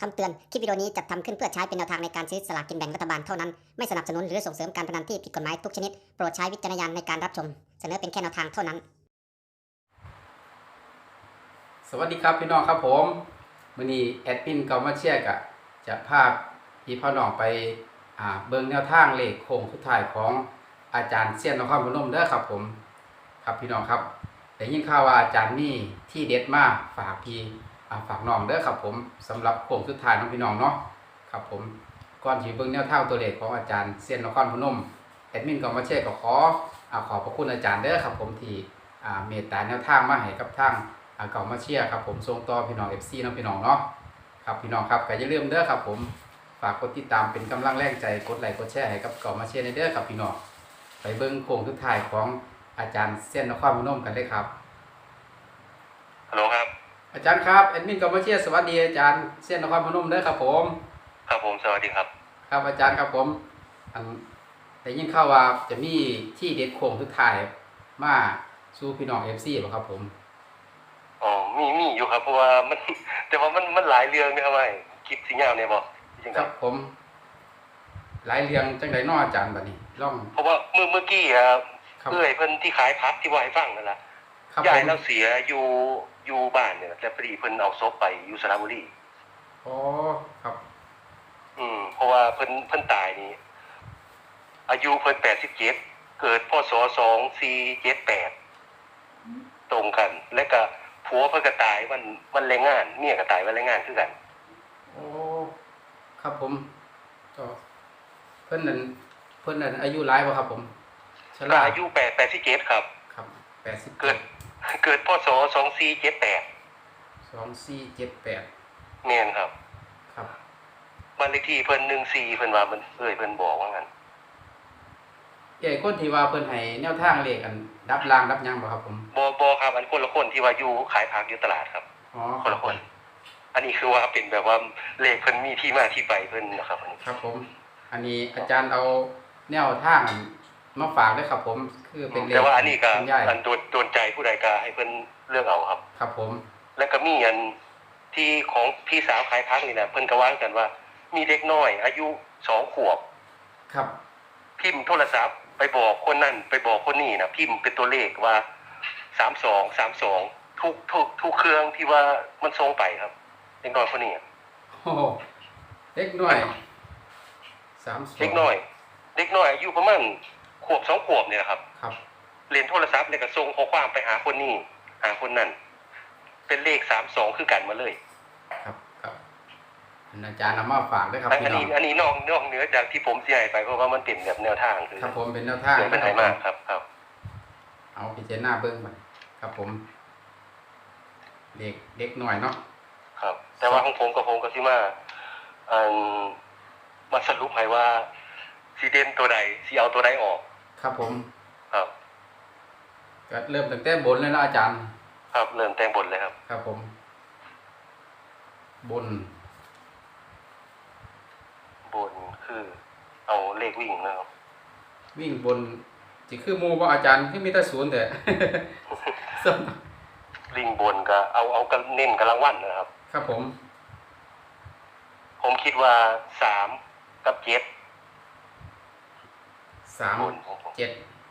คำเตือน คลิปวิดีโอนี้จัดทำขึ้นเพื่อใช้เป็นแนวทางในการซื้อสลากกินแบ่งรัฐบาลเท่านั้น ไม่สนับสนุนหรือส่งเสริมการพนันที่ผิดกฎหมายทุกชนิด โปรดใช้วิจารณญาณในการรับชม เสนอเป็นแค่แนวทางเท่านั้น สวัสดีครับพี่น้องครับผมมือนี้แอดมินเกามาเชียกะจะพาพี่พ่อน้องไปเบิ่งแนวทางเลขโค้งสุดท้ายของอาจารย์เซียนนครพนมเด้อครับผม ครับพี่น้องครับได้ยินข่าวว่าอาจารย์มีที่เด็ดมากฝากพี่ ฝากน้องเด้อครับผมสำหรับโค้งสุดท้ายน้องพี่น้องเนาะครับผมก่อนที่เบิ่งแนวทางตัวเลขของอาจารย์เซียนนครพนมแอดมินกามาเชียก็ขอขอบพระคุณอาจารย์เด้อครับผมที่เมตตาแนวทางมาให้กับทางอ่าเก่ามาเชียครับผมส่งต่อพี่น้อง FC น้องพี่น้องเนาะครับพี่น้องครับก็อย่าลืมเด้อครับผมฝากกดติดตามเป็นกำลังแรงใจกดไลค์กดแชร์ให้กับเก่ามาเชียในเด้อครับพี่น้องไปเบิ่งโค้งทุกท้ายของอาจารย์เส้นนครพนมกันเลยครับฮัลโหลครับ อาจารย์ครับแอดมินเก่ามาเชียร์สวัสดีอาจารย์เส้นนครพนมเด้อครับผม ครับผมสวัสดีครับ ครับอาจารย์ครับผมอันได้ยินข่าวว่าจะมีที่เด็ดโค้งทุกท้ายมาสู่พี่น้อง FC บ่ครับผมอ๋อมีมีอยู่ครับเพราะว่ามันแต่ว่ามันมันหลายเรื่องนะครับไอ้คลิปสิงยาวเนี่ยบอกจริงคครัรับบผม หลายเรียงจังไดเนาะอาจารย์บัดนี้ลอง เพราะว่าเมื่อเมื่อกี้อะครับเอื้อยเพิ่นที่ขายพักที่ว่าให้ฟังนั่นแหละ ครับยายผมเราเสียอยู่อยู่บ้านเนี่ยแต่พอดีเพิ่นเอาศพไปอยู่สระบุรีอ๋อครับ อืม เพราะว่าเพิ่นเพิ่นตายนี่อายุเพิ่นแปดสิบเจ็ดเกิดพศสองสี่เจ็ดแปดตรงกัน และก็ผัวเพิ่นก็ตายวันวันแรงงานเมียก็ตายวันแรงงานคือกันโอ้ครับผมก็เพิ่นนั้นเพิ่นนั้นอายุหลายบ่ครับผมชก็ราอายุแปดแปดสิบเจ็ดครับ ครับแปดสิบเกิด เกิดพศสองสี่เจ็ดแปดสองสี่เจ็ดแปดเมียนครับ ครับบ้านเลขที่เพิ่นหนึ่งสี่เพิ่นว่ามันเอ้ยเพิ่นบอกว่างั้นใหญ่คนที่ว่าเพิ่นให้แนวทางเลขอัน ดับรางดับหยังบ่ครับผมบอบอครับ อันคนละคนที่ว่าอยู่ขายผักอยู่ตลาดครับ อ๋อคนละคน อันนี้คือว่าเป็นแบบว่าเลขเพิ่นมีที่มาที่ไปเพิ่นนะครับอันนี้ครับผม อันนี้อาจารย์เอาแนวทาง มาฝากด้วยครับผมคือเป็นเลขแต่ว่าอันนี้ก็คุณยายอันโดนโดนใจผู้ใดก็ให้เพิ่นเลือกเอาครับ ครับผม แล้วก็มีอันที่ของพี่สาวขายผักนี่นะเพิ่นก็ว่ากันว่า มีเด็กน้อย อายุสองขวบ ครับพิมพ์โทรศัพท์ไปบอกคนนั่นไปบอกคนนี้นะพิมพ์เป็นตัวเลขว่าสามสองสามสองทุกทุกทุกเครื่องที่ว่ามันส่งไปครับเด็กน้อยคนนี้อะโอ้โหเล็กน้อยสามสองเด็กน้อย เด็กน้อยอายุประมาณ ขวบสองขวบเนี่ยนะครับ ครับ เรียนโทรศัพท์เนี่ยก็ส่งข้อความไปหาคนนี้หาคนนั้นเป็นเลขสามสองคือกันมาเลยครับครับอันอาจารย์นำมาฝากด้วยครับอันพี่น้อนี้งอันนี้นอกนอกเหนือจากที่ผมเสียไปเพราะว่ามันเป็นแบบแนวทางคือครับผมเป็นแนวทางเดี๋ยวเป็นไหมากครับ ครับ เอาพิจารณาเบิ้งไปครับผม เด็กเด็กหน่อยเนาะ ครับ แต่ว่าของผมกับผมก็ที่มาอันมาสรุปให้ว่าสีเด่นตัวใดสีเอาตัวใดออก ครับผมครับก็เริ่มตั้งแต่บนเลยเนาะอาจารย์ ครับเริ่มแต่งบทเลยครับ ครับผม บน บนคือ เอาเลขวิ่งนะครับวิ่งบนจิคือหมูบ่อาจารย์คือมีแต่ศูนย์แต่ ส้มวิ่งบนก็เอาเอากันเน้นกำลังวันนะครับ ครับผม ผมคิดว่าสามกับเจ็ด สามบนของผมเจ็ด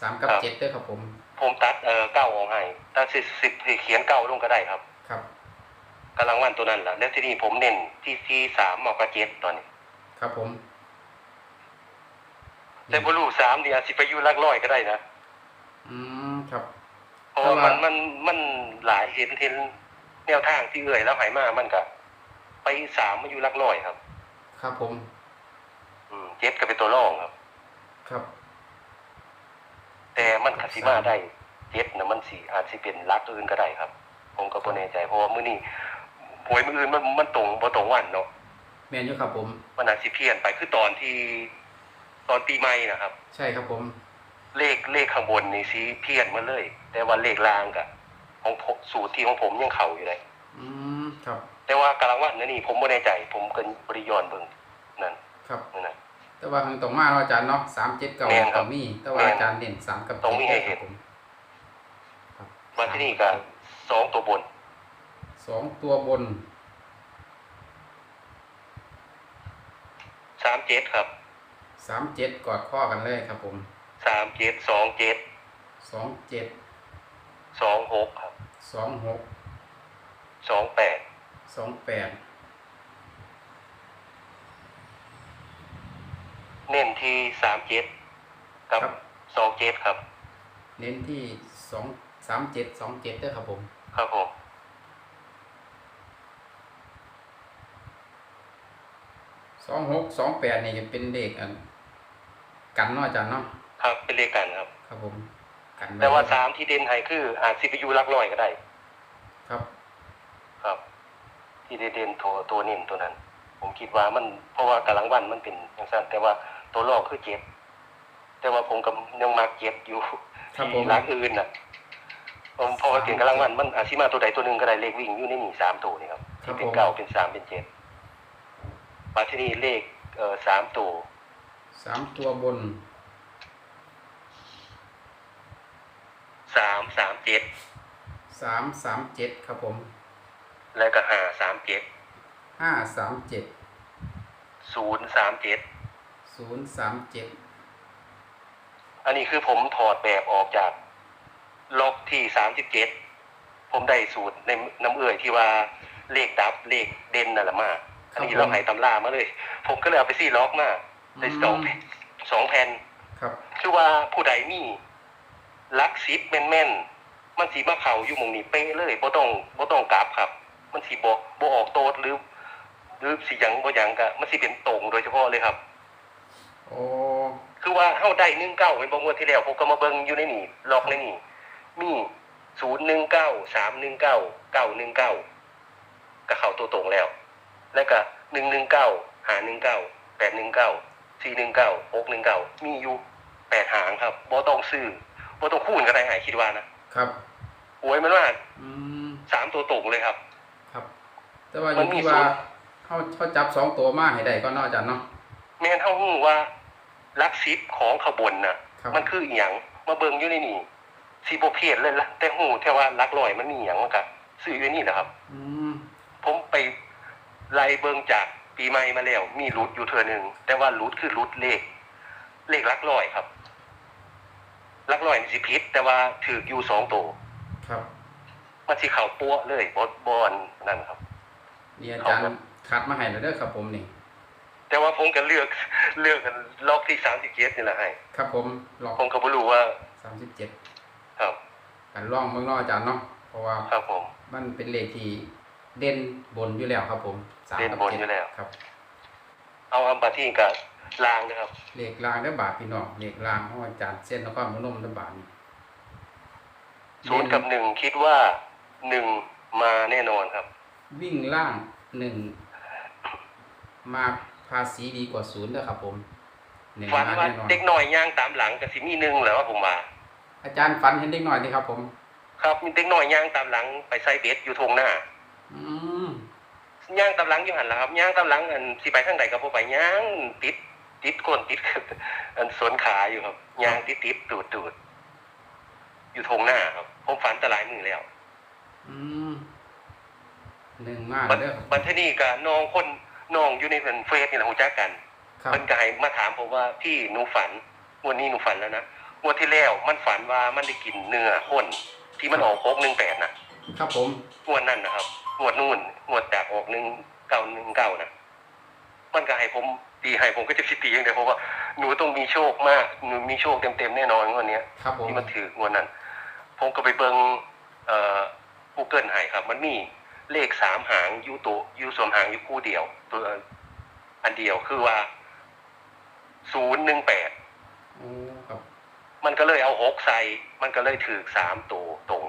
สามกับครับเจ็ดด้วยครับผม ผมตัดเอ่อเก้าออกให้ถ้าสิสิบเขียนเก้าลงก็ได้ครับ ครับกำลังวันตัวนั้นแหละแล้วทีนี้ผมเน้นที่ที่สามออกกับเจ็ดตอนนี้ ครับผมแต่บรูสามเนี่ยสิไปอยู่หลักร้อยก็ได้นะอืมครับเพราะว่าแต่ว่ามันมันมันหลายเห็นเห็นแนวทางที่เอ่ยแล้วหายมามันก็ไปสามมาอยู่หลักร้อยครับ ครับผม อืมเจ็ดก็เป็นตัวรองครับ ครับ แต่มันขัสิมาได้เจ็ดนะมันสีอาจสิเป็นลักอื่นก็ได้ครับ ผมก็บ่แน่ใจเพราะว่ามื้อนี้หวยมื้ออื่นมันมันตรงบ่ตรงวันเนาะแมนอยู่ครับผม มันอาจสิเพี้ยนไปคือตอนที่ตอนปีใหม่นะครับ ใช่ครับผม เลขเลขข้างบนนี่สิเพี้ยนมาเลย แต่ว่าเลขล่างกะของผมสูตรที่ของผมยังเข้าอยู่เลยอืมครับ แต่ว่ากำลังวันนั่นนี่ผมบ่แน่ใจ ผมเกินบริยอนเบิ่งนั่นครับนั่นน่ะ แต่ว่ามันต้องมาเนาะอาจารย์เนาะสามเจ็ดเก่าแม่นครัต้บองมีแต่ว่าแม่นอาจารย์เน้นสามกับต้องมีให้เห็นครับผมครับมาที่นี่ก็สองตัวบนสองตัวบนสามเจ็ดครับสามเจ็ดกอดข้อกันเลยครับผมสามเจ็ดสองเจ็ดสองเจ็ดสองหกครับสองหกสองแปดสองแปด เน้นที่สามเจ็ดกับ สองเจ็ดครับ เน้นที่สองสามเจ็ดสองเจ็ดด้วยครับผม ครับผม สองหกสองแปดนี่เป็นเลขอันกันเนาะอาจารย์เนาะครับเป็นเลขกันครับ ครับผมกันไแต่ว่าสามที่เด่นให้คืออาจสิไปอยูรักร้อยก็ได้ ครับ ครับ ที่เด่นๆตัวตัวเน้นตัวนั้น ผมคิดว่ามันเพราะว่ากำลังวันมันเป็นอย่างนั้นแต่ว่า ตัวรองคือเจ็ดแต่ว่าผมกับยังมาเจ็ดอยู่ครับผที่มรักอื่นน่ะผมเพราะว่าเปลี่ยนกำลังวันมันอาจสิมาตัวใดตัวหนึ่งก็ได้เลขวิ่งอยู่ในนี่สามตัวนี่ครับครับที่เป็นผมเก้าเป็นสามเป็นเจ็ดมาที่นี่เลขเอ่อสามตัวสามตัวบนสามสามเจ็ดสามสามเจ็ดครับผมแล้วก็ห้าสามเจ็ดห้าสามเจ็ดศูนย์สามเจ็ด ศูนย์สามเจ็ดอันนี้คือผมถอดแบบออกจากล็อกที่สามสิบเจ็ดผมได้สูตรในน้ำเอื่อยที่ว่าเลขดับเลขเด่นนั่นแหละมาอันนี้เราให้ตำรามาเลย ผมก็เลยเอาไปซี่ล็อกมาได้สองแผ่นสองแผ่นครับ คือว่าผู้ใดมีลักซิปแม่นๆมันสีมาเข่าอยู่หมองนี้เป๊ะเลยบ่ต้องบ่ต้องกลับครับ มันสีบ่บ่ออกโตดหรือหรือสีหยังบ่หยังก็มันสิเป็นตรงโดยเฉพาะเลยครับ โอ้คือว่าเฮาได้หนึ่งเก้าเป็นบ่งวดที่แล้วผมก็มาเบิ่งอยู่ในนี่ล็อกในนี่มีศูนย์หนึ่งเก้าสามหนึ่งเก้าเก้าหนึ่งเก้าก็เข้าตัวตรงแล้ว แล้วก็หนึ่งหนึ่งเก้าหาหนึ่งเก้าแปดหนึ่งเก้าสี่หนึ่งเก้าหกหนึ่งเก้ามีอยู่แปดหางครับบ่ต้องซื้อบ่ต้องคูณก็ได้หายคิดว่านะครับโอ้ยมันว่าอืมสามตัวตรงเลยครับ ครับ แต่ว่าอมัยู่นมีที่สูว่าตรเขาเขาจับสองตัวมาให้ได้ก็เนอกจากเนาะ แม่นเฮาฮู้ว่าลักซิปของขบวนน่ะ ครับ มันคืออีหยังมาเบิ่งอยู่ในนี่สีบ่เพียดเลยละแต่ฮู้แค่ว่าลักลอยมันมีหยังมันก็ซื้ออยู่ในนี่แหละครับ อืมผมไปไล่เบิ่งจากปีใหม่มาแล้ว มีรุดอยู่เทื่อหนึงแต่ว่ารุดคือรุดเลข เลขลักลอยครับลักลอยนี่สิผิด แต่ว่าถืออยู่สองตัวครับมันสิเข้าปัวเลยบ่บ่อนนั่นครับ นี่อาจารย์ครับคัดมาให้แล้วเด้อครับผมนี่ แต่ว่าผมก็เลือกเลือกกันล็อกที่37นี่แหละให้ครับผมลองผมก็บ่รู้ว่าสามสิบเจ็ดครับกันลองเมืองนอกอาจารย์เนาะเพราะว่าครับผม มันเป็นเลขที่เด่นบนอยู่แล้วครับผมสามเด่นกับบนอยู่แล้วครับ เอาอัมบาที่กับลางนะครับเลขรางได้อบาทพี่น้องเลขรางของอาจารย์เส้นนครพนมได้อบาทนี่ศูนย์กับหนึ่งคิดว่าหนึ่งมาแน่นอนครับ วิ่งล่างหนึ่งมา ภาษีดีกว่าศูนย์เด้อครับผมหนึ่งฝันมาว่าแน่นอนเด็กหน่อยย่างตามหลังกับสิมีหนึ่งแหล้วว่าผมว่าอาจารย์ฝันเห็นเด็กหน่อยดีครับ ผม ครับมีเด็กหน่อยย่างตามหลังไปใส่เบสอยู่ทงหน้าอืมย่างตามหลังอยู่หันละครับย่างตามหลังอันสิไปทางใดก็บ่ไปย่างติดติดก้นติด อันสวนขาอยู่ครับย่างติดติดตูดตูดอยู่ทงหน้าครับ ผมฝันแตหลายมือแล้ว อืมหนึ่งมากบัดเด้อครับบัดเทอนี่กับน้องคน น้องอยู่ในเฟซนี่แหละหูจักกันครับมันก็ให้มาถามผมว่าพี่หนูฝันงวันนี้หนูฝันแล้วนะงวันที่แล้วมันฝันว่ามันได้กินเนื้อคนที่มันออกโคกหนึ่งแปดนะครับผมงวดนั้นนะครับงวดนู่นงวดจากออกหนึ่งเก้าหนึ่งเก้านะมันก็ให้ผมตีให้ผมก็จะสิตีอย่างเดียวเพราะว่าหนูต้องมีโชคมากหนูมีโชคเต็มๆแน่นอนงวดเนี้ยครับผมที่มันถืองวดนั้น ผมก็ไปเบิงเอ่อ Google ให้ครับ มันมี เลขสามหางอยูตัวอยูสวมหางอยูคู่เดียว ตัวอันเดียวคือว่าศูนย์หนึ่งแปดโอ้ครับมันก็เลยเอาหกใส่ มันก็เลยถือสามตัวตรง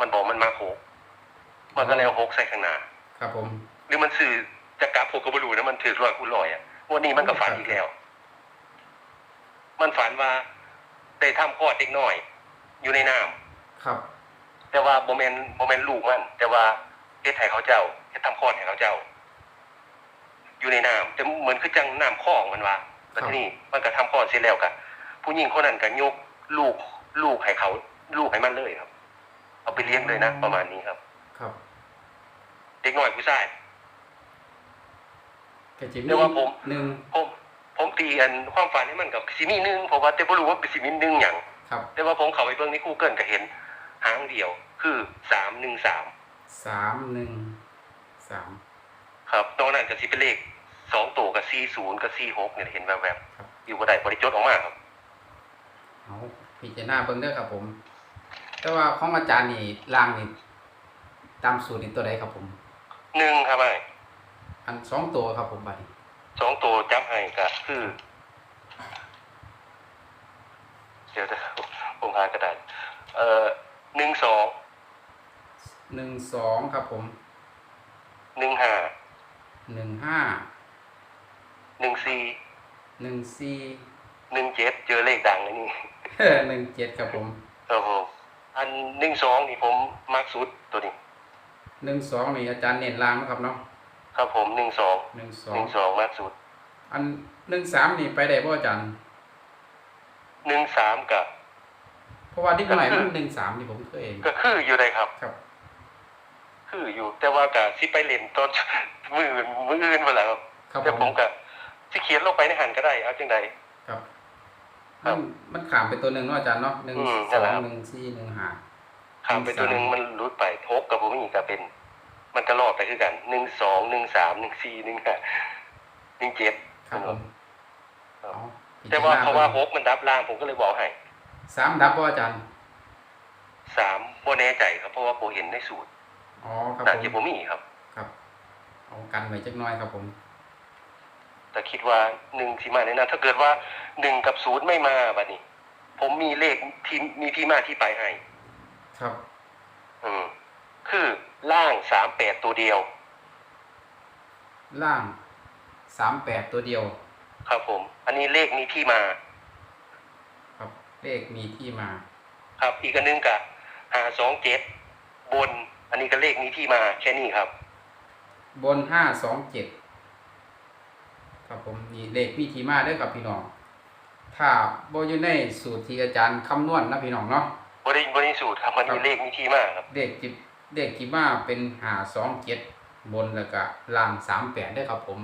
มันบอกมันมาหกมันก็เลยเอาหกใส่ข้างหน้าครับผมหรือมันสื่อจะกลับผมก็ไม่รู้นะมันถือรอยคูณรอยอะวันนี้มันก็ฝันอีกแล้ว มันฝันว่าได้ทำคลอดเด็กน้อย อยู่ในน้ำครับ แต่ว่าโมเมนโมเมนลูกมัน แต่ว่า เฮ็ดให้เขาเจ้าเฮ็ดทำคลอดให้เขาเจ้า อยู่ในน้ำแต่เหมือนคือจังน้ำคลองมันว่าแล้วทีนี้มันก็ทำคลอดเสร็จแล้วกันผู้หญิงคนนั้นก็ยกลูกลูกให้เขา ลูกให้มันเลยครับ เอาไปเลี้ยงเลยนะประมาณนี้ครับ ครับ เด็กน้อยผู้ชายแต่จิเรียกว่าผมหนึ่งผมตีอันความฝันให้มันกับสิมีหนึ่งเพราะว่าแต่บ่รู้ว่าเป็นสิมีหนึ่งหยังครับแต่ว่าผมเข้าไปเบิ่งใน Google ก็เห็นหางเดียว คือสามหนึ่งสาม สามหนึ่งสามครับนอกนั้นก็สิเป็นเลขสองตัวกับสี่ศูนย์กับสี่หกเนี่ยเห็นแวบครับๆอยู่บ่ได้บริจดออกมาครับเอาพิจารณาเบิ่งเด้อครับผม แต่ว่าของอาจารย์นี่ล่างนี่ตามสูตรนี่ตัวใดครับผมหนึ่งครับไอ้อันสองตัวครับผมบัดนี้สองตัวจับให้ก็คือ เดี๋ยวจะผมหากระดาษเอ่อหนึ่งสอง หนึ่งสองครับผมหนึ่งห้าหนึ่งห้าหนึ่งสี่หนึ่งสี่หนึ่งเจ็ดเจอเลขดังเลยนี่ หนึ่งเจ็ดครับผมครับผมอันหนึ่งสองนี่ผมมักสุดตัวนี้หนึ่งสองนี่อาจารย์เน้นล่างนะครับเนาะครับผมหนึ่งสองหนึ่งสหองนึ่งสองมักสุด อันหนึ่งสามนี่ไปได้บ่อาจารย์หนึ่งสามกับ เพราะว่าดิกหน่อยมันหนึ่งสามนี่ผมเคยเห็นก็คืออยู่ได้ครับครับ คืออยู่แต่ว่ากับสิไปเล่นตอนมืออื่นมืออื่นมาแล้วครับครับแต่ผผมม กับสิเขียนลงไปในหันก็ได้เอาจังใด ครับ ครัมันบมันขามไปตัวหนึ่งเนาะอาจารย์เนาะหนึ่งอืมสนั่อนแหละงครับหนึ่งสี่หนึ่งห้า ข้ามไปตัวหนึ่งมันรุดไปทกกับผมอีกก็เป็น มันก็รอดไปคือกันหนึ่งสองหนึ่งสามหนึ่งสี่หนึ่งห้าหนึ่งเจ็ด ครับผมครับ เอาพิจแต่ว่าณเพราะว่าบิ่งฮกมันดับล่างผมก็เลยบอกให้สามดับบ่อาจารย์ สามโบแน่ใจครับเพราะว่าโบเห็นในสูตร อ๋อครับแต่ผมที่ผมมีครับ ครับเอากันไว้จักหน้อยครับผม แต่คิดว่าหนึ่งที่มาในนั้นถ้าเกิดว่าหนึ่งกับศูนย์ไม่มาบัดนี้ ผมมีเลขที่มีที่มาที่ไปให้ ครับ อืมคือล่างสามแปดตัวเดียว ล่างสามแปดตัวเดียว ครับผม อันนี้เลขมีที่มา ครับเลขมีที่มา ครับ อีกอันหนึงกับหาสองเจ็ดบน อันนี้ก็เลขมีที่มาแค่นี้ครับ บนห้าสองเจ็ดครับผมนี่เลขมีที่มาเด้อครับพี่น้องถ้าบ่อยู่ในสูตรที่อาจารย์คำนวณนะพี่น้องเนาะบริบริสูตรครับมันครัมีบเลขมีที่มาครับเลขจิบเลขที่มาเป็นหาสองเจ็ดบนแล้วก็ล่างสามแปดได้อครับผม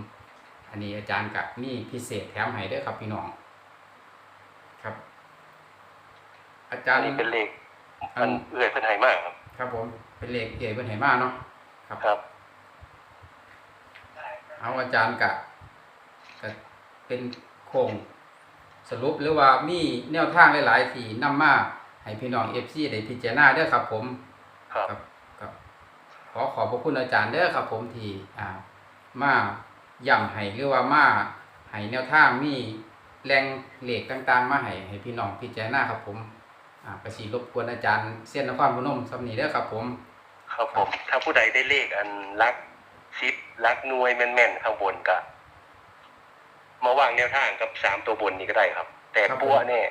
อันนี้อาจารย์กับมีพิเศษแถมให้เด้อครับพี่น้องครับ อาจาอัรนย์นี้เป็นเลขอัมันนเอื่อยเพิ่นให้มากครับ ครับผม เป็นเลขเอ๋เพิ่นให้มาเนาะครับครับ เอาอาจารย์กะกะเป็นโครงสรุปหรือว่ามีแนวทางหลาย ๆ ที่นำมาให้พี่น้อง FC ได้พิจารณาเด้อครับ ผมครับครับครับ ขอขอบพระคุณอาจารย์เด้อครับ ผมที่อ่ามาย่ำให้หรือว่ามาให้แนวทางมีแรงเหล็กต่าง ๆ มาให้ให้พี่น้องพิจารณาครับผม อ่ากระสีรบกวนอาจารย์เส้นนครพนมสำนีเด้อครับ ผมครับผม ถ้าผู้ใดได้เลขอันรักชิปรักหน่วยแม่นๆข้างบนก็มาวางแนวทางกับสามตัวบนนี้ก็ได้ครับ แต่ครับผมปัวเนี่ย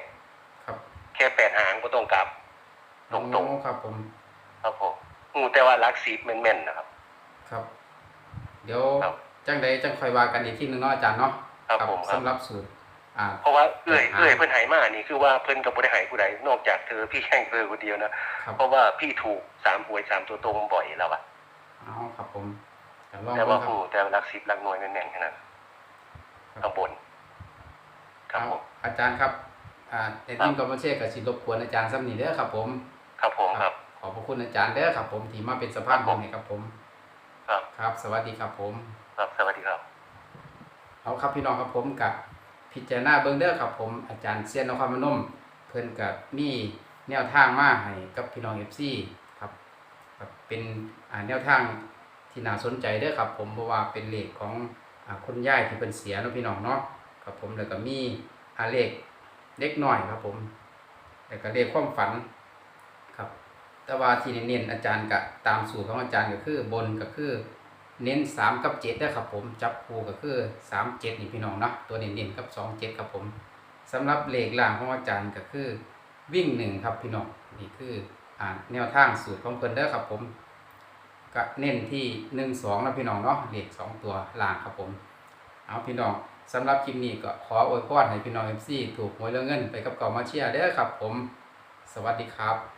ครับแค่แปดหางก็ต้องกลับ ตรงโอ้ครับผมๆครับผมอืมแต่ว่ารักชิปแม่นๆนะครับ ครับ เดี๋ยวครับจังใดจังคอยว่ากันอีกทีหนึงเนาะอาจารย์เนาะครับผมครับสำหรับสูตร อ่าเพราะว่าเอื่อยครับเอื่อยเพิ่นใหายมานี่คือว่าเพิ่นกับ่ได้ใหายผู้ใดนอกจากเธอพี่แข่งเธอคนเดียวนะครับเพราะว่าพี่ถูกสามหวยสามตัวตรงบ่อยแล้วอะเอาครับผมแต่ลองแต่ดูว่าครับผู้แต่รักชิปรักหน่วยแม่นๆแค่นั้นข้างบนครับเอาผมอาจารย์ครับอ่าในทีมกอล์ฟเช่กับสิรบกวนอาจารย์ซ้ำนี่เด้อครับ ผม ครับผมครับ ขอบพระคุณอาจารย์เด้อครับผมที่มาเป็นสะพานบุญให้ครับผม ครับครับ สวัสดีครับผม ครับสวัสดีครับเอาครับพี่น้องครับผมกับ พิจารณาเบิ้งเด้อครับผมอาจารย์เซียนนครพนมเพิ่นกับมีแนวทางมาให้กับพี่น้องเอฟซีครับครับเป็นแนวทางที่น่าสนใจเด้อครับ ผมเพราะว่าเป็นเลขของอคุณยายที่เป็นเสียนะพี่น้องเนาะครับผมแล้วก็มีอาเลขเล็กหน้อยครับผมแล้วก็เลขความฝันครับ แต่ว่าที่เน้นๆอาจารย์ก็ตามสูตรของอาจารย์ก็คือบนก็คือ เน้นสามกับเจ็ดนะครับผมจับคู่ก็คือสามเจ็ดนี่พี่น้องเนาะตัวเน้นๆกับสองเจ็ดครับผมสำหรับเลขล่างของอาจารย์ก็คือวิ่งหนึ่งครับพี่น้องนี่คืออ่าแนวทางสูตรของเพิ่นเด้อครับผมก็เน้นที่หนึ่งสองนะพี่น้องเนาะเลขสองตัวล่างครับผม เอาพี่น้องสำหรับคลิปนี้ก็ขออวยพรให้พี่น้องเอฟซีถูกหวยเรื่องเงินไปกับเก่ามาเชียร์เด้อครับผม สวัสดีครับ